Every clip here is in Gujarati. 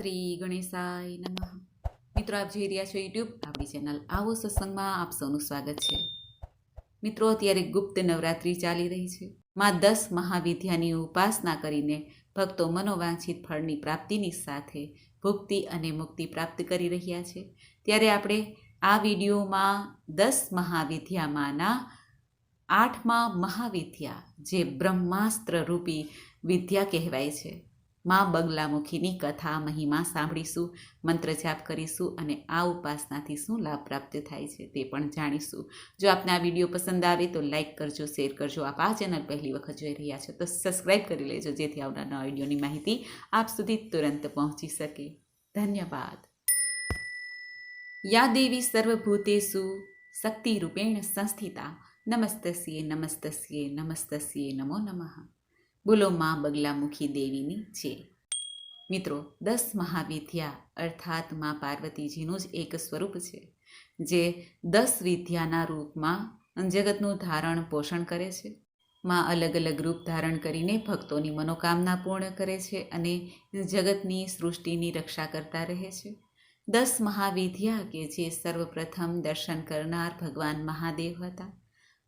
શ્રી ગણેશાય નમઃ. મિત્રો, આપ જોઈ રહ્યા છો યુટ્યુબ આપણી ચેનલ આવો સત્સંગમાં આપ સૌનું સ્વાગત છે. મિત્રો, અત્યારે ગુપ્ત નવરાત્રિ ચાલી રહી છે. માં દસ મહાવિદ્યાની ઉપાસના કરીને ભક્તો મનોવાંછિત ફળની પ્રાપ્તિની સાથે ભુક્તિ અને મુક્તિ પ્રાપ્ત કરી રહ્યા છે. ત્યારે આપણે આ વિડીયોમાં દસ મહાવિદ્યામાંના આઠમા મહાવિદ્યા, જે બ્રહ્માસ્ત્ર રૂપી વિદ્યા કહેવાય છે. માં બગલામુખીની કથા, મહિમા સાંભળીશું મંત્ર જાપ કરીશું અને આ ઉપાસનાથી શું લાભ પ્રાપ્ત થાય છે તે પણ જાણીશું. જો આપને આ વીડિયો પસંદ આવે તો લાઈક કરજો, શેર કરજો. આપ આ ચેનલ પહેલી વખત જોઈ રહ્યા છો તો સબસ્ક્રાઈબ કરી લેજો, જેથી આવનાર વિડીયોની માહિતી આપ સુધી તુરંત પહોંચી શકે. ધન્યવાદ. યા દેવી સર્વભૂતેષુ શક્તિરૂપેણ સંસ્થિતા. નમસ્તસ્યે નમસ્તસ્યે નમસ્તસ્યે, નમો નમઃ. બોલો માં બગલામુખી દેવીની છે મિત્રો, દસ મહાવિદ્યા અર્થાતમાં પાર્વતીજીનું જ એક સ્વરૂપ છે, જે દસ વિદ્યાના રૂપમાં જગતનું ધારણ પોષણ કરે છે. માં અલગ અલગ રૂપ ધારણ કરીને ભક્તોની મનોકામના પૂર્ણ કરે છે અને જગતની સૃષ્ટિની રક્ષા કરતા રહે છે. દસ મહાવિદ્યા કે જે સર્વપ્રથમ દર્શન કરનાર ભગવાન મહાદેવ હતા.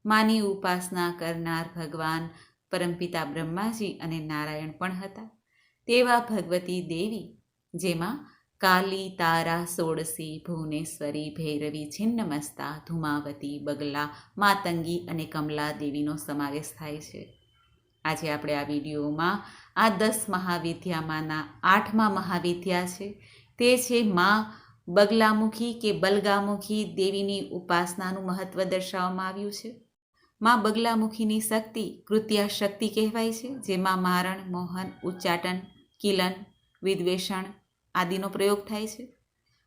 માની ઉપાસના કરનાર ભગવાન પરમપિતા બ્રહ્માજી અને નારાયણ પણ હતા. તેવા ભગવતી દેવી, જેમાં કાલી, તારા, સોળસી, ભુવનેશ્વરી, ભૈરવી, છિન્નમસ્તા, ધુમાવતી, બગલા, માતંગી અને કમલા દેવીનો સમાવેશ થાય છે. આજે આપણે આ વિડીયોમાં આ દસ મહાવિદ્યામાંના આઠમા મહાવિદ્યા છે. તે છે મા બગલામુખી કે બલગામુખી દેવીની ઉપાસનાનું મહત્વ દર્શાવવામાં આવ્યું છે. માં બગલામુખીની શક્તિ કૃત્યા શક્તિ કહેવાય છે, જેમાં મારણ, મોહન, ઉચ્ચાટન, કિલન, વિદ્વેષણ આદિનો પ્રયોગ થાય છે.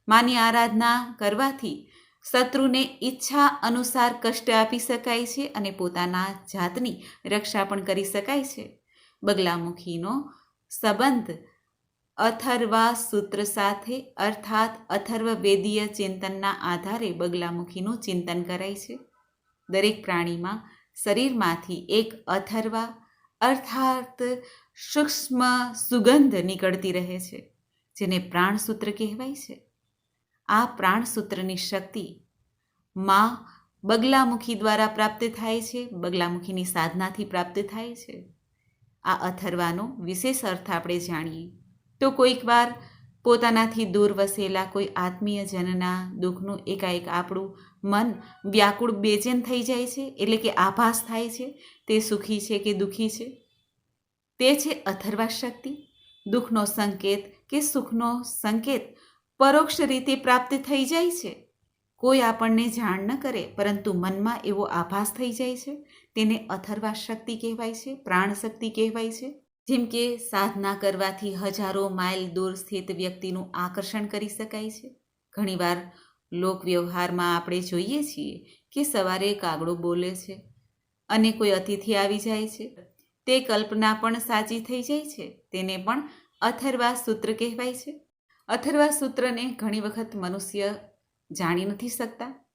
માની આરાધના કરવાથી શત્રુને ઈચ્છા અનુસાર કષ્ટ આપી શકાય છે અને પોતાના જાતની રક્ષા પણ કરી શકાય છે. બગલામુખીનો સંબંધ અથર્વા સૂત્ર સાથે અર્થાત અથર્વવેદીય ચિંતનના આધારે બગલામુખીનું ચિંતન કરાય છે. દરેક પ્રાણીમાં શરીરમાંથી એક અથર્વા, અર્થાત સૂક્ષ્મ સુગંધ નીકળતી રહે છે, જેને પ્રાણસૂત્ર કહેવાય છે. આ પ્રાણસૂત્રની શક્તિ માં બગલામુખી દ્વારા પ્રાપ્ત થાય છે, બગલામુખીની સાધનાથી પ્રાપ્ત થાય છે. આ અથર્વાનો વિશેષ અર્થ આપણે જાણીએ. તો કોઈક વાર પોતાનાથી દૂર વસેલા કોઈ આત્મીયજનના દુઃખનું એકાએક આપણું મન વ્યાકુળ બેચેન થઈ જાય છે, એટલે કે આભાસ થાય છે, તે સુખી છે કે દુઃખી છે? તે છે અથર્વા શક્તિ. દુઃખનો સંકેત કે સુખનો સંકેત પરોક્ષ રીતે પ્રાપ્ત થઈ જાય છે? કોઈ આપણને જાણ ન કરે, પરંતુ મનમાં એવો આભાસ થઈ જાય છે. તેને અથર્વા શક્તિ કહેવાય છે, પ્રાણ શક્તિ કહેવાય છે. જેમ કે સાધના કરવાથી હજારો માઇલ દૂર સ્થિત વ્યક્તિનું આકર્ષણ કરી શકાય છે. ઘણીવાર લોક વ્યવહારમાં આપણે જોઈએ છીએ કે સવારે કાગડો બોલે છે અને કોઈ અતિથિ આવી જાય છે. તે કલ્પના પણ સાચી થઈ જાય છે. તેને પણ અથર્વા સૂત્ર કહેવાય છે. અથર્વા સૂત્રને ઘણી વખત મનુષ્ય જાણી નથી શકતા.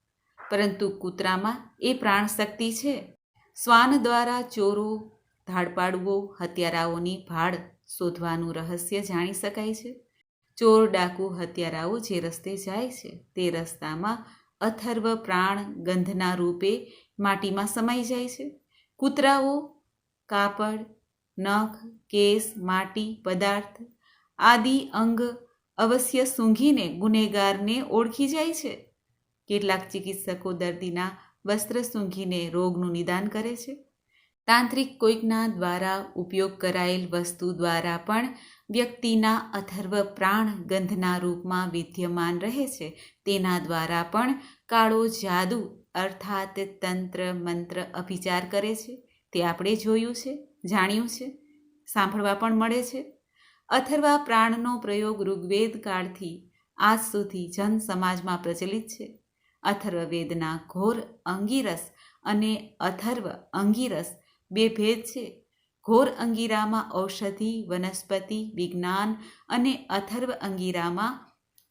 પરંતુ કૂતરામાં એ પ્રાણ શક્તિ છે. શ્વાન દ્વારા ચોરો, ધાડપાડવો, હત્યારાઓની ભાડ શોધવાનું રહસ્ય જાણી શકાય છે. ચોર ડાકુ હત્યારાઓ જે રસ્તે જાય છે, તે રસ્તામાં અથર્વ પ્રાણ ગંધના રૂપે માટીમાં સમાઈ જાય છે. કૂતરાઓ, કાપડ, નખ, કેસ, માટી, પદાર્થ આદિ અંગ અવશ્ય સૂંઘીને ગુનેગારને ઓળખી જાય છે. કેટલાક ચિકિત્સકો દર્દીના વસ્ત્ર સૂંઘીને રોગનું નિદાન કરે છે. તાંત્રિક કોઈકના દ્વારા ઉપયોગ કરાયેલ વસ્તુ દ્વારા પણ વ્યક્તિના અથર્વ પ્રાણ ગંધના રૂપમાં વિદ્યમાન રહે છે. તેના દ્વારા પણ કાળો જાદુ અર્થાત તંત્ર મંત્ર અભિચાર કરે છે. તે આપણે જોયું છે, જાણ્યું છે, સાંભળવા પણ મળે છે. અથર્વા પ્રાણનો પ્રયોગ ઋગ્વેદ કાળથી આજ સુધી જન સમાજમાં પ્રચલિત છે. અથર્વવેદના ઘોર અંગીરસ અને અથર્વ અંગીરસ બે ભેદ છે. ઘોર અંગીરામાં ઔષધિ, વનસ્પતિ, વિજ્ઞાન અને અથર્વ અંગીરામાં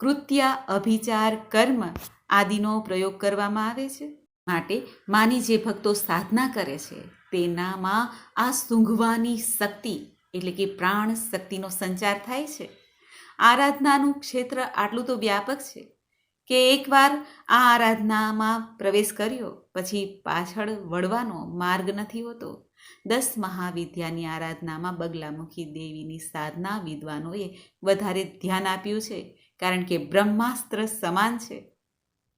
કૃત્યા, અભિચાર, કર્મ આદિનો પ્રયોગ કરવામાં આવે છે. માટે માની જે ભક્તો સાધના કરે છે, તેનામાં આ સૂંઘવાની શક્તિ એટલે કે પ્રાણ શક્તિનો સંચાર થાય છે. આરાધનાનું ક્ષેત્ર આટલું તો વ્યાપક છે કે એકવાર આ આરાધનામાં પ્રવેશ કર્યો, પછી પાછળ વળવાનો માર્ગ નથી હોતો. દસ મહાવિદ્યાની આરાધનામાં બગલામુખી દેવીની સાધના વિદ્વાનોએ વધારે ધ્યાન આપ્યું છે, કારણ કે બ્રહ્માસ્ત્ર સમાન છે.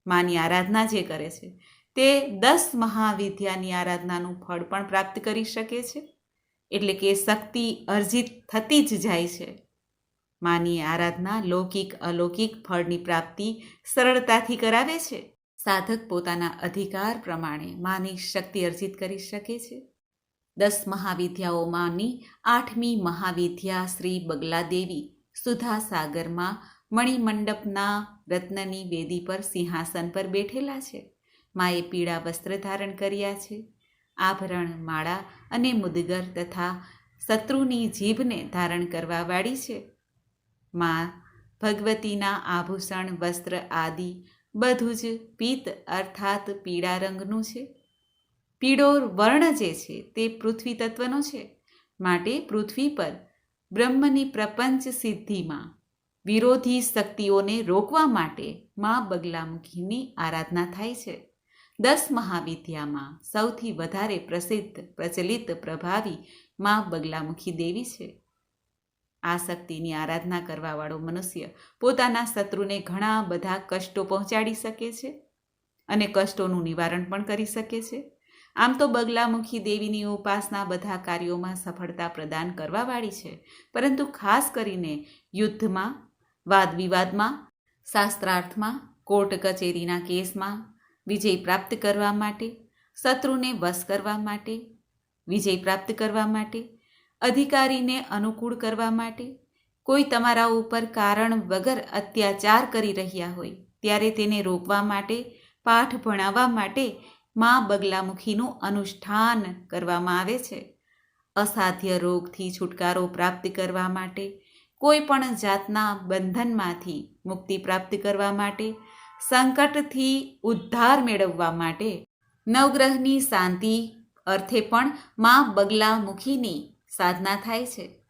માની આરાધના જે કરે છે, તે દસ મહાવિદ્યાની આરાધનાનું ફળ પણ પ્રાપ્ત કરી શકે છે? એટલે કે શક્તિ અર્જિત થતી જ જાય છે. માની આરાધના લૌકિક અલૌકિક ફળની પ્રાપ્તિ સરળતાથી કરાવે છે? સાધક પોતાના અધિકાર પ્રમાણે માની શક્તિ અર્જિત કરી શકે છે? દસ મહાવિદ્યાઓમાંની આઠમી મહાવિદ્યા શ્રી બગલાદેવી સુધા સાગરમાં મણિમંડપના રત્નની વેદી પર સિંહાસન પર બેઠેલા છે. માએ પીળા વસ્ત્ર ધારણ કર્યા છે. આભરણ માળા અને મુદગર તથા શત્રુની જીભને ધારણ કરવા વાળી છે. મા ભગવતીના આભૂષણ, વસ્ત્ર આદિ બધું જ પિત્ત અર્થાત પીળા રંગનું છે. પીળો વર્ણ જે છે તે પૃથ્વી તત્વનો છે. માટે પૃથ્વી પર બ્રહ્મની પ્રપંચ સિદ્ધિમાં વિરોધી શક્તિઓને રોકવા માટે મા બગલામુખીની આરાધના થાય છે. દસ મહાવિદ્યામાં સૌથી વધારે પ્રસિદ્ધ, પ્રચલિત, પ્રભાવી મા બગલામુખી દેવી છે. આ શક્તિની આરાધના કરવાવાળો મનુષ્ય પોતાના શત્રુને ઘણા બધા કષ્ટો પહોંચાડી શકે છે અને કષ્ટોનું નિવારણ પણ કરી શકે છે. આમ તો બગલામુખી દેવીની ઉપાસના બધા કાર્યોમાં સફળતા પ્રદાન કરવાવાળી છે. પરંતુ ખાસ કરીને યુદ્ધમાં વાદ વિવાદમાં શાસ્ત્રાર્થમાં, કોર્ટ કચેરીના કેસમાં વિજય પ્રાપ્ત કરવા માટે, શત્રુને વશ કરવા માટે, વિજય પ્રાપ્ત કરવા માટે, અધિકારીને અનુકૂળ કરવા માટે, કોઈ તમારા ઉપર કારણ વગર અત્યાચાર કરી રહ્યા હોય, ત્યારે તેને રોકવા માટે, પાઠ ભણાવવા માટે મા બગલામુખીનું અનુષ્ઠાન કરવામાં આવે છે. અસાધ્ય રોગથી છુટકારો પ્રાપ્ત કરવા માટે કોઈ પણ જાતના બંધનમાંથી મુક્તિ પ્રાપ્ત કરવા માટે, સંકટથી ઉદ્ધાર મેળવવા માટે નવગ્રહની શાંતિ અર્થે પણ મા બગલામુખીની સાધના થાય છે.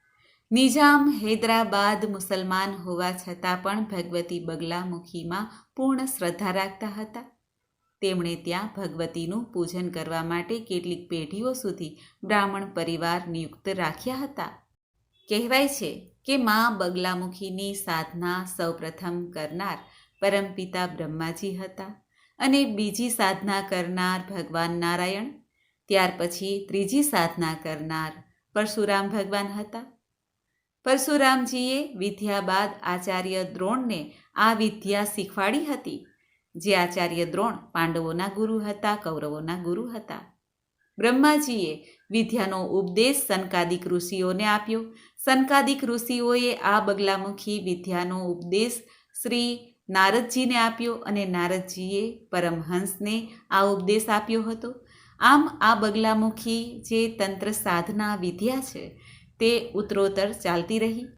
નિજામ હૈદરાબાદ મુસલમાન હોવા છતાં પણ ભગવતી બગલામુખીમાં પૂર્ણ શ્રદ્ધા રાખતા હતા. તેમણે ત્યાં ભગવતીનું પૂજન કરવા માટે કેટલીક પેઢીઓ સુધી બ્રાહ્મણ પરિવાર નિયુક્ત રાખ્યા હતા. કહેવાય છે કે મા બગલામુખીની સાધના સૌપ્રથમ કરનાર પરમપિતા બ્રહ્માજી હતા અને બીજી સાધના કરનાર ભગવાન નારાયણ, ત્યાર પછી ત્રીજી સાધના કરનાર પરશુરામ ભગવાન હતા. પરશુરામજીએ વિદ્યા બાદ આચાર્ય દ્રોણને આ વિદ્યા શીખવાડી હતી. જે આચાર્ય દ્રોણ પાંડવોના ગુરુ હતા, કૌરવોના ગુરુ હતા. બ્રહ્માજીએ વિદ્યાનો ઉપદેશ સનકાદિક ઋષિઓને આપ્યો. સનકાદિક ઋષિઓએ આ બગલામુખી વિદ્યાનો ઉપદેશ શ્રી નારદજીને આપ્યો અને નારદજીએ પરમહંસને આ ઉપદેશ આપ્યો હતો. આમ આ બગલામુખી જે તંત્ર સાધના વિદ્યા છે, તે ઉત્તરોત્તર ચાલતી રહી.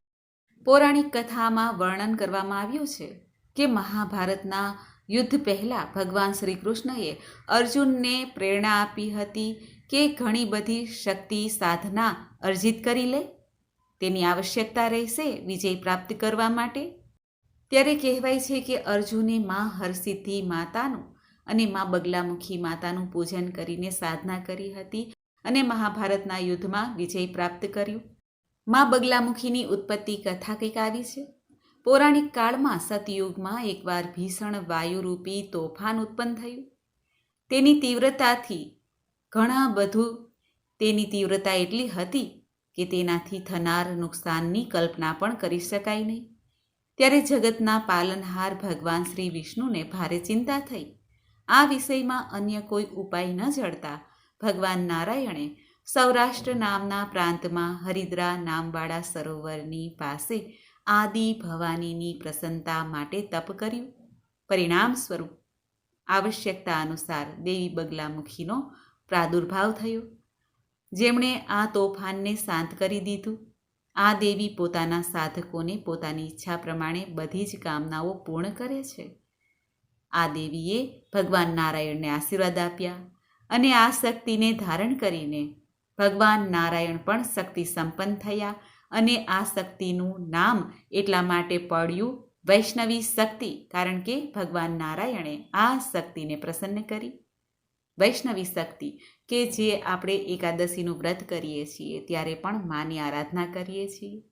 પૌરાણિક કથામાં વર્ણન કરવામાં આવ્યું છે કે મહાભારતના યુદ્ધ પહેલાં ભગવાન શ્રી કૃષ્ણએ અર્જુનને પ્રેરણા આપી હતી કે ઘણી બધી શક્તિ સાધના અર્જિત કરી લે. તેની આવશ્યકતા રહેશે વિજય પ્રાપ્ત કરવા માટે. ત્યારે કહેવાય છે કે અર્જુને મા હરસિદ્ધિ માતાનું અને મા બગલામુખી માતાનું પૂજન કરીને સાધના કરી હતી અને મહાભારતના યુદ્ધમાં વિજય પ્રાપ્ત કર્યું. મા બગલામુખીની ઉત્પત્તિ કથા કંઈક આવી છે? પૌરાણિક કાળમાં સતયુગમાં એકવાર ભીષણ વાયુરૂપી તોફાન ઉત્પન્ન થયું. તેની તીવ્રતાથી ઘણા બધું, તેની તીવ્રતા એટલી હતી કે તેનાથી થનાર નુકસાનની કલ્પના પણ કરી શકાય નહીં. ત્યારે જગતના પાલનહાર ભગવાન શ્રી વિષ્ણુને ભારે ચિંતા થઈ. આ વિષયમાં અન્ય કોઈ ઉપાય ન જડતા ભગવાન નારાયણે સૌરાષ્ટ્ર નામના પ્રાંતમાં હરિદ્રા નામવાળા સરોવરની પાસે આદિ ભવાનીની પ્રસન્નતા માટે તપ કર્યું. પરિણામ સ્વરૂપ આવશ્યકતા અનુસાર દેવી બગલામુખીનો પ્રાદુર્ભાવ થયો. જેમણે આ તોફાનને શાંત કરી દીધું. આ દેવી પોતાના સાધકોને પોતાની ઈચ્છા પ્રમાણે બધી જ કામનાઓ પૂર્ણ કરે છે. આ દેવીએ ભગવાન નારાયણને આશીર્વાદ આપ્યા અને આ શક્તિને ધારણ કરીને ભગવાન નારાયણ પણ શક્તિ સંપન્ન થયા અને આ શક્તિનું નામ એટલા માટે પડ્યું વૈષ્ણવી શક્તિ, કારણ કે ભગવાન નારાયણે આ શક્તિને પ્રસન્ન કરી. વૈષ્ણવી શક્તિ, કે જે આપણે એકાદશીનું વ્રત કરીએ છીએ, ત્યારે પણ માની આરાધના કરીએ છીએ.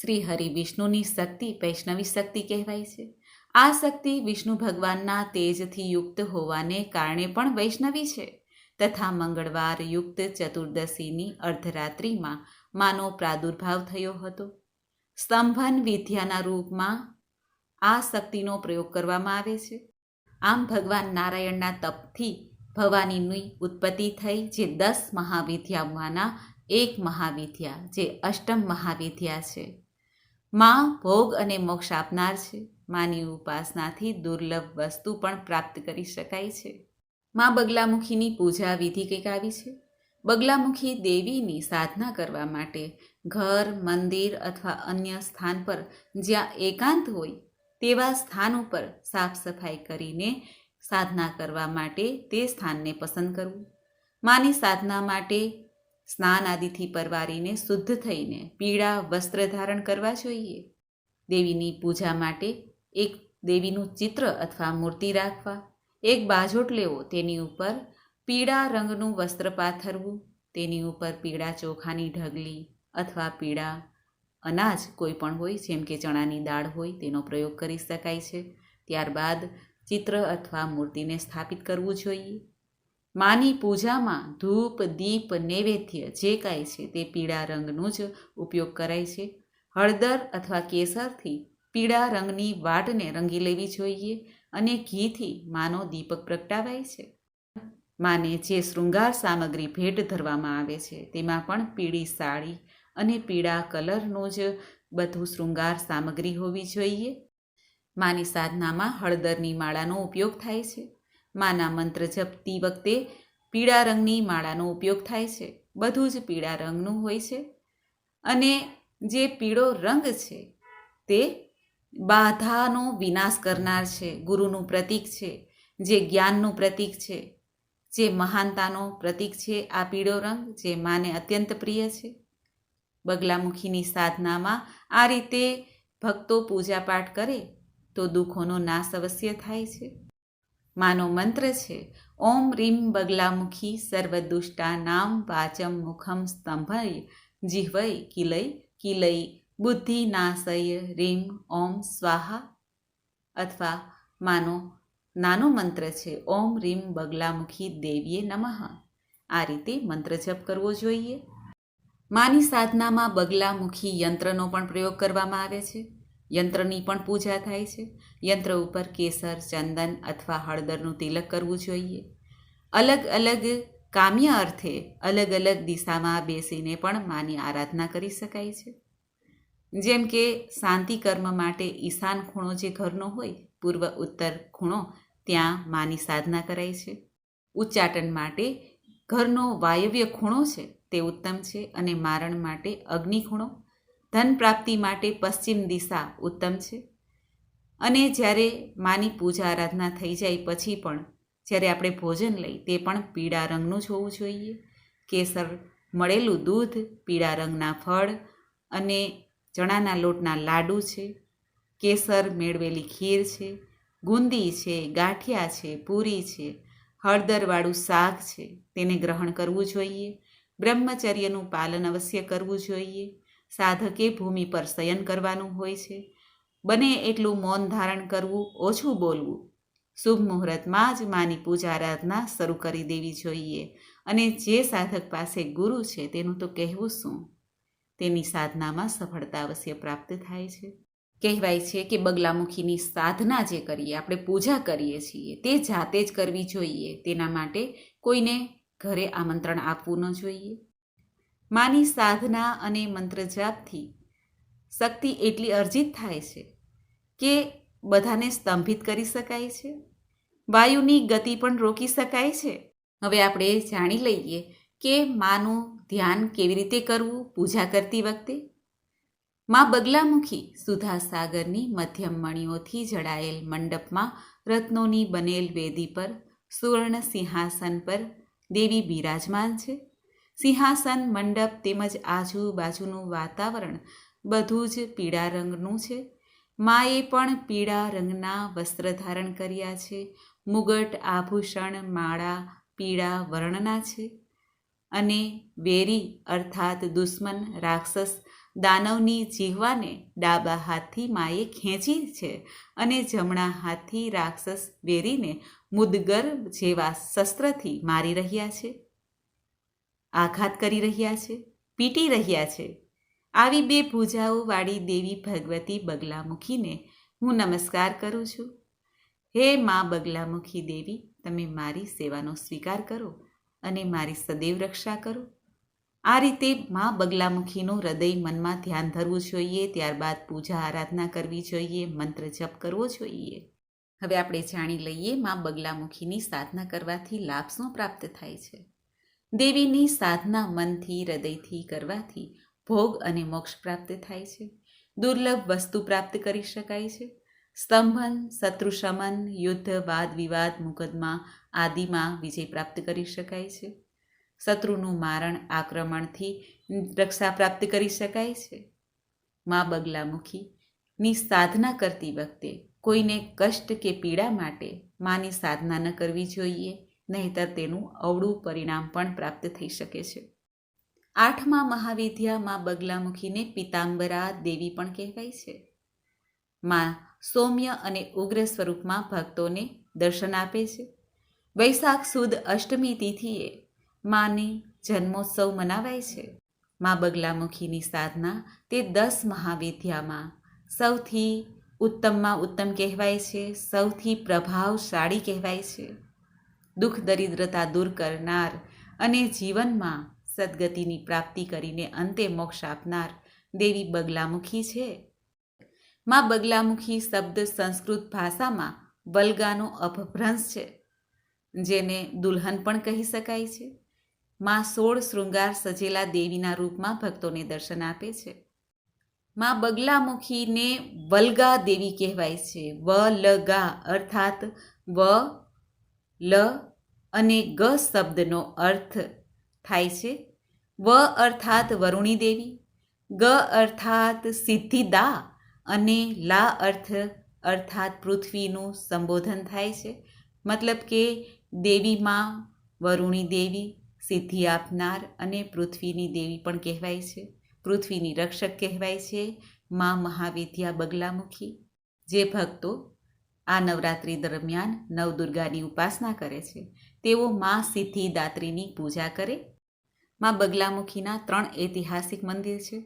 શ્રી હરિ વિષ્ણુની શક્તિ વૈષ્ણવી શક્તિ કહેવાય છે. આ શક્તિ વિષ્ણુ ભગવાનના તેજથી યુક્ત હોવાને કારણે પણ વૈષ્ણવી છે. તથા મંગળવાર યુક્ત ચતુર્દશીની અર્ધરાત્રિમાં માનો પ્રાદુર્ભાવ થયો હતો. સ્તંભન વિદ્યાના રૂપમાં આ શક્તિનો પ્રયોગ કરવામાં આવે છે. આમ ભગવાન નારાયણના તપથી ભવાનીની ઉત્પત્તિ થઈ જે દસ મહાવિદ્યામાંના એક મહાવિદ્યા જે અષ્ટમ મહાવિદ્યા છે. માં ભોગ અને મોક્ષ આપનાર છે. માની ઉપાસનાથી દુર્લભ વસ્તુ પણ પ્રાપ્ત કરી શકાય છે. માં બગલામુખીની પૂજા વિધિ કંઈક આવી છે? બગલામુખી દેવીની સાધના કરવા માટે ઘર, મંદિર અથવા અન્ય સ્થાન પર જ્યાં એકાંત હોય તેવા સ્થાન ઉપર સાફ સફાઈ કરીને સાધના કરવા માટે તે સ્થાનને પસંદ કરવું. માની સાધના માટે સ્નાન આદિથી પરવારીને શુદ્ધ થઈને પીળા વસ્ત્ર ધારણ કરવા જોઈએ. દેવીની પૂજા માટે એક દેવીનું ચિત્ર અથવા મૂર્તિ રાખવા. એક બાજોટ લેવો તેની ઉપર પીળા રંગનું વસ્ત્ર પાથરવું, તેની ઉપર પીળા ચોખાની ઢગલી અથવા પીળા અનાજ કોઈ પણ હોય, જેમ કે ચણાની દાળ હોય, તેનો પ્રયોગ કરી શકાય છે. ત્યારબાદ ચિત્ર અથવા મૂર્તિને સ્થાપિત કરવું જોઈએ. માની પૂજામાં ધૂપ, દીપ, નૈવેદ્ય જે કાંઈ છે તે પીળા રંગનો જ ઉપયોગ કરાય છે. હળદર અથવા કેસરથી પીળા રંગની વાટને રંગી લેવી જોઈએ અને ઘીથી માનો દીપક પ્રગટાવાય છે. માને જે શૃંગાર સામગ્રી ભેટ ધરવામાં આવે છે, તેમાં પણ પીળી સાડી અને પીળા કલરનું જ બધું શૃંગાર સામગ્રી હોવી જોઈએ. માની સાધનામાં હળદરની માળાનો ઉપયોગ થાય છે. માના મંત્ર જપતી વખતે પીળા રંગની માળાનો ઉપયોગ થાય છે. બધું જ પીળા રંગનું હોય છે. અને જે પીળો રંગ છે, તે બાધાનો વિનાશ કરનાર છે, ગુરુનું પ્રતીક છે, જે જ્ઞાનનું પ્રતીક છે. જે મહાનતાનો પ્રતીક છે આ પીળો રંગ, જે માને અત્યંત પ્રિય છે. બગલામુખીની સાધનામાં આ રીતે ભક્તો પૂજાપાઠ કરે તો દુઃખોનો નાશ અવશ્ય થાય છે. માનો મંત્ર છે, ઓમ રીમ બગલામુખી સર્વદુષ્ટા નામ વાચમ મુખમ સ્તંભય જીહવય કિલય કિલય બુદ્ધિ નાશય રીમ, ઓમ સ્વાહા. અથવા માનો નાનો મંત્ર છે, ઓમ રીમ બગલામુખી દેવીએ નમઃ. આ રીતે મંત્ર જપ કરવો જોઈએ. માની સાધનામાં બગલામુખી યંત્રનો પણ પ્રયોગ કરવામાં આવે છે. યંત્રની પણ પૂજા થાય છે. યંત્ર ઉપર કેસર, ચંદન અથવા હળદરનું તિલક કરવું જોઈએ. અલગ અલગ કામ્ય અર્થે અલગ અલગ દિશામાં બેસીને પણ માની આરાધના કરી શકાય છે. જેમ કે, શાંતિ કર્મ માટે ઈશાન ખૂણો જે ઘરનો હોય પૂર્વ ઉત્તર ખૂણો ત્યાં માની સાધના કરાય છે. ઉચ્ચાટન માટે ઘરનો વાયવ્ય ખૂણો છે તે ઉત્તમ છે અને મારણ માટે અગ્નિ ખૂણો. ધન પ્રાપ્તિ માટે પશ્ચિમ દિશા ઉત્તમ છે. અને જ્યારે માની પૂજા આરાધના થઈ જાય પછી પણ જ્યારે આપણે ભોજન લઈ તે પણ પીળા રંગનું જ હોવું જોઈએ. કેસર મળેલું દૂધ, પીળા રંગના ફળ અને ચણાના લોટના લાડુ છે. કેસર મેળવેલી ખીર છે, ગુંદી છે, ગાંઠિયા છે, પૂરી છે, હળદરવાળું શાક છે, તેને ગ્રહણ કરવું જોઈએ, બ્રહ્મચર્યનું પાલન અવશ્ય કરવું જોઈએ, સાધકે ભૂમિ પર શયન કરવાનું હોય છે, બને એટલું મૌન ધારણ કરવું, ઓછું બોલવું, શુભ મુહૂર્તમાં જ માની પૂજા આરાધના શરૂ કરી દેવી જોઈએ, અને જે સાધક પાસે ગુરુ છે તેનું તો કહેવું શું? તેની સાધનામાં સફળતા અવશ્ય પ્રાપ્ત થાય છે. કહેવાય છે કે બગલામુખીની સાધના જે કરીએ, આપણે પૂજા કરીએ છીએ, તે જાતે જ કરવી જોઈએ. તેના માટે કોઈને ઘરે આમંત્રણ આપવું ન જોઈએ. માની સાધના અને મંત્ર જાપથી શક્તિ એટલી અર્જિત થાય છે કે બધાને સ્તંભિત કરી શકાય છે. વાયુની ગતિ પણ રોકી શકાય છે. હવે આપણે જાણી લઈએ કે માનું ધ્યાન કેવી રીતે કરવું, પૂજા કરતી વખતે? માં બગલામુખી સુધા સાગરની મધ્યમ મણીઓથી જડાયેલ મંડપમાં રત્નોની બનેલ વેદી પર, સુવર્ણ સિંહાસન પર દેવી બિરાજમાન છે. સિંહાસન, મંડપ તેમજ આજુબાજુનું વાતાવરણ બધું જ પીળા રંગનું છે. માએ પણ પીળા રંગના વસ્ત્ર ધારણ કર્યા છે. મુગટ, આભૂષણ, માળા પીળા વર્ણના છે. અને વેરી, અર્થાત દુશ્મન, રાક્ષસ દાનવની જીહવાને ડાબા હાથથી માએ ખેંચી છે અને જમણા હાથથી રાક્ષસ વેરીને મુદગર જેવા શસ્ત્રથી મારી રહ્યા છે. આઘાત કરી રહ્યા છે, પીટી રહ્યા છે. આવી બે ભૂજાઓવાળી દેવી ભગવતી બગલામુખીને હું નમસ્કાર કરું છું. હે મા બગલામુખી દેવી, તમે મારી સેવાનો સ્વીકાર કરો અને મારી સદૈવ રક્ષા કરો. આ રીતે મા બગલામુખીનું હૃદય મનમાં ધ્યાન ધરવું જોઈએ, ત્યારબાદ પૂજા આરાધના કરવી જોઈએ, મંત્ર જપ કરવો જોઈએ. હવે આપણે જાણી લઈએ મા બગલામુખીની સાધના કરવાથી લાભ શું પ્રાપ્ત થાય છે. દેવીની સાધના મનથી, હૃદયથી કરવાથી ભોગ અને મોક્ષ પ્રાપ્ત થાય છે. દુર્લભ વસ્તુ પ્રાપ્ત કરી શકાય છે. સ્તંભન, શત્રુશમન, યુદ્ધ, વાદ વિવાદ મુકદમા આદિમાં વિજય પ્રાપ્ત કરી શકાય છે. શત્રુનું મારણ આક્રમણથી રક્ષા પ્રાપ્ત કરી શકાય છે. મા બગલામુખીની સાધના કરતી વખતે કોઈને કષ્ટ કે પીડા માટે માની સાધના ન કરવી જોઈએ, નહીંતર તેનું અવળું પરિણામ પણ પ્રાપ્ત થઈ શકે છે. આઠમા મહાવિદ્યા મા બગલામુખીને પિતાંબરા દેવી પણ કહેવાય છે. માં સૌમ્ય અને ઉગ્ર સ્વરૂપમાં ભક્તોને દર્શન આપે છે. વૈશાખ સુદ અષ્ટમી તિથિએ માની જન્મોત્સવ મનાવાય છે. મા બગલામુખીની સાધના તે દસ મહાવિદ્યામાં સૌથી ઉત્તમમાં ઉત્તમ કહેવાય છે, સૌથી પ્રભાવશાળી કહેવાય છે. દુઃખ દરિદ્રતા દૂર કરનાર અને જીવનમાં સદગતિની પ્રાપ્તિ કરીને અંતે મોક્ષ આપનાર દેવી બગલામુખી છે. માં બગલામુખી શબ્દ સંસ્કૃત ભાષામાં વલ્ગાનો અપભ્રંશ છે, જેને દુલ્હન પણ કહી શકાય છે. માં સોળ શૃંગાર સજેલા દેવીના રૂપમાં ભક્તોને દર્શન આપે છે. માં બગલામુખીને વલ્ગા દેવી કહેવાય છે. વ લ ગા અર્થાત વ, લ અને ગ શબ્દનો અર્થ થાય છે. વ અર્થાત વરુણી દેવી, ગ અર્થાત સિદ્ધિદા અને લા અર્થ અર્થાત પૃથ્વીનું સંબોધન થાય છે. મતલબ કે દેવીમાં વરુણી દેવી સિદ્ધિ આપનાર અને પૃથ્વીની દેવી પણ કહેવાય છે. પૃથ્વીની રક્ષક કહેવાય છે. મા મહાવિદ્યા બગલામુખી, જે ભક્તો આ નવરાત્રિ દરમિયાન નવદુર્ગાની ઉપાસના કરે છે. તેઓ મા સિદ્ધિદાત્રીની પૂજા કરે. મા બગલામુખીના ત્રણ ઐતિહાસિક મંદિર છે.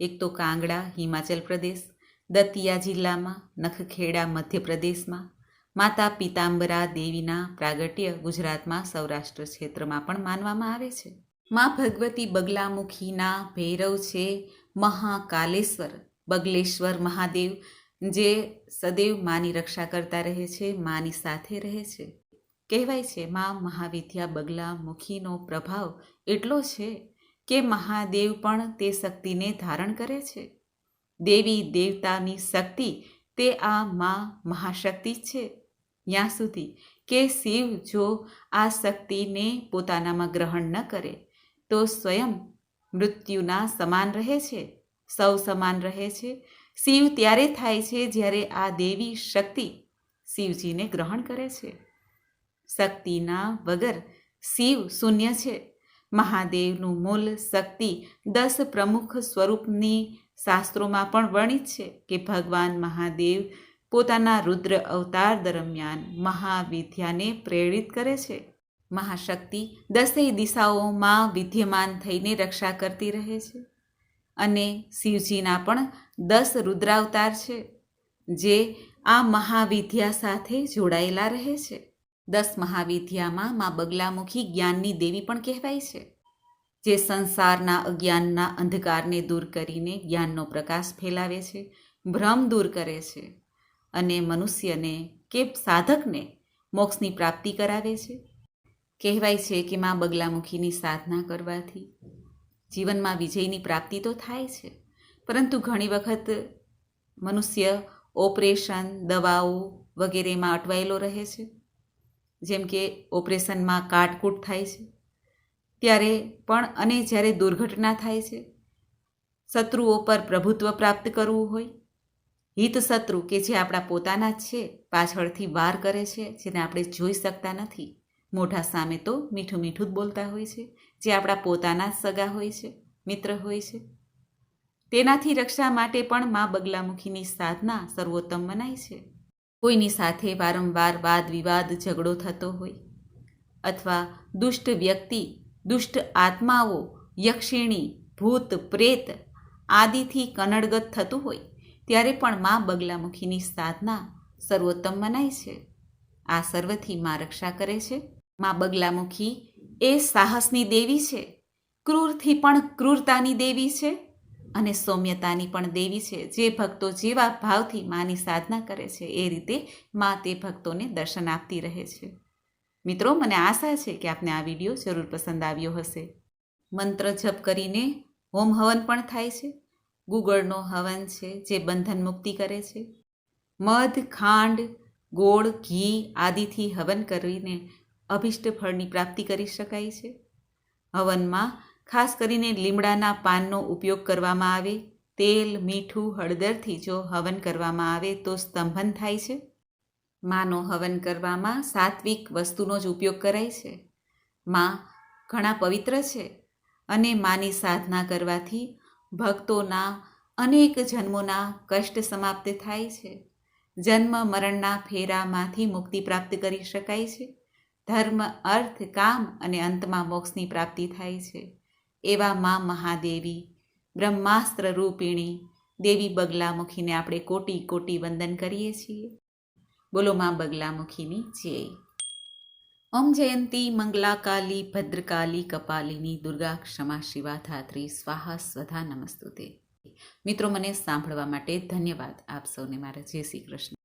એક તો કાંગડા, હિમાચલ પ્રદેશ, દતિયા જિલ્લામાં, નખખેડા, મધ્યપ્રદેશમાં માતા પિતાંબરા દેવીના પ્રાગટ્ય ગુજરાતમાં સૌરાષ્ટ્ર ક્ષેત્રમાં પણ માનવામાં આવે છે. મા ભગવતી બગલામુખીના ભૈરવ છે મહાકાલેશ્વર. બગલેશ્વર મહાદેવ જે સદૈવ માની રક્ષા કરતા રહે છે, માની સાથે રહે છે. કહેવાય છે મા મહાવિદ્યા બગલામુખીનો પ્રભાવ એટલો છે કે મહાદેવ પણ તે શક્તિને ધારણ કરે છે. દેવી દેવતાની શક્તિ તે આ મા મહાશક્તિ છે. ત્યાં સુધી કે શિવ જો આ શક્તિને પોતાનામાં ગ્રહણ ન કરે, તો સ્વયં મૃત્યુના સમાન રહે છે, સૌ સમાન રહે છે. શિવ ત્યારે થાય છે જ્યારે આ દેવી શક્તિ શિવજીને ગ્રહણ કરે છે. શક્તિના વગર શિવ શૂન્ય છે. મહાદેવનું મૂળ શક્તિ દસ પ્રમુખ સ્વરૂપની શાસ્ત્રોમાં પણ વર્ણિત છે કે ભગવાન મહાદેવ પોતાના રુદ્ર અવતાર દરમિયાન મહાવિદ્યાને પ્રેરિત કરે છે. મહાશક્તિ દસેય દિશાઓમાં વિદ્યમાન થઈને રક્ષા કરતી રહે છે અને શિવજીના પણ દસ રુદ્રાવતાર છે, જે આ મહાવિદ્યા સાથે જોડાયેલા રહે છે. દસ મહાવિદ્યામાં મા બગલામુખી જ્ઞાનની દેવી પણ કહેવાય છે, જે સંસારના અજ્ઞાનના અંધકારને દૂર કરીને જ્ઞાનનો પ્રકાશ ફેલાવે છે, ભ્રમ દૂર કરે છે અને મનુષ્યને કે સાધકને મોક્ષની પ્રાપ્તિ કરાવે છે? કહેવાય છે કે મા બગલામુખીની સાધના કરવાથી જીવનમાં વિજયની પ્રાપ્તિ તો થાય છે, પરંતુ ઘણી વખત મનુષ્ય ઓપરેશન, દવાઓ વગેરેમાં અટવાયેલો રહે છે. જેમ કે ઓપરેશનમાં કાટકૂટ થાય છે. ત્યારે પણ અને જ્યારે દુર્ઘટના થાય છે, શત્રુઓ પર પ્રભુત્વ પ્રાપ્ત કરવું હોય હિત શત્રુ કે જે આપણા પોતાના જ છે, પાછળથી વાર કરે છે, જેને આપણે જોઈ શકતા નથી. મોઢા સામે તો મીઠું મીઠું જ બોલતા હોય છે, જે આપણા પોતાના જ સગા હોય છે, મિત્ર હોય છે. તેનાથી રક્ષા માટે પણ મા બગલામુખીની સાધના સર્વોત્તમ મનાય છે. કોઈની સાથે વારંવાર વાદ વિવાદ ઝઘડો થતો હોય અથવા દુષ્ટ વ્યક્તિ, દુષ્ટ આત્માઓ, યક્ષિણી, ભૂત, પ્રેત આદિથી કનડગત થતું હોય ત્યારે પણ મા બગલામુખીની સાધના સર્વોત્તમ મનાય છે. આ સર્વથી મા રક્ષા કરે છે. મા બગલામુખી એ સાહસની દેવી છે. ક્રૂરથી પણ ક્રૂરતાની દેવી છે અને સૌમ્યતાની પણ દેવી છે. જે ભક્તો જેવા ભાવથી માની સાધના કરે છે, એ રીતે મા તે ભક્તોને દર્શન આપતી રહે છે. મિત્રો, મને આશા છે કે આપને આ વીડિયો જરૂર પસંદ આવ્યો હશે. મંત્ર જપ કરીને હોમ હવન પણ થાય છે. ગુગળનો હવન છે, જે બંધન મુક્તિ કરે છે. મધ, ખાંડ, ગોળ, ઘી આદિથી હવન કરીને અભિષ્ટ ફળની પ્રાપ્તિ કરી શકાય છે. હવનમાં ખાસ કરીને લીમડાના પાનનો ઉપયોગ કરવામાં આવે, તેલ, મીઠું, હળદરથી જો હવન કરવામાં આવે તો સ્તંભન થાય છે. માનો હવન કરવામાં સાત્વિક વસ્તુનો જ ઉપયોગ કરાય છે. માં ઘણા પવિત્ર છે અને માની સાધના કરવાથી ભક્તોના અનેક જન્મોના કષ્ટ સમાપ્ત થાય છે. જન્મ મરણના ફેરામાંથી મુક્તિ પ્રાપ્ત કરી શકાય છે. ધર્મ, અર્થ, કામ અને અંતમાં મોક્ષની પ્રાપ્તિ થાય છે. એવા મા મહાદેવી, બ્રહ્માસ્ત્ર રૂપિણી, દેવી બગલામુખીને આપણે કોટી કોટી વંદન કરીએ છીએ. બોલો મા બગલામુખીની જય. ઓમ જયંતી, મંગલાકાલી, ભદ્રકાલી, કપાલિની, દુર્ગા, ક્ષમા, શિવા, ધાત્રી, સ્વાહા, સ્વધા, નમસ્તુતે. મિત્રો, મને સાંભળવા માટે ધન્યવાદ આપ સૌને મારા જય શ્રી કૃષ્ણ.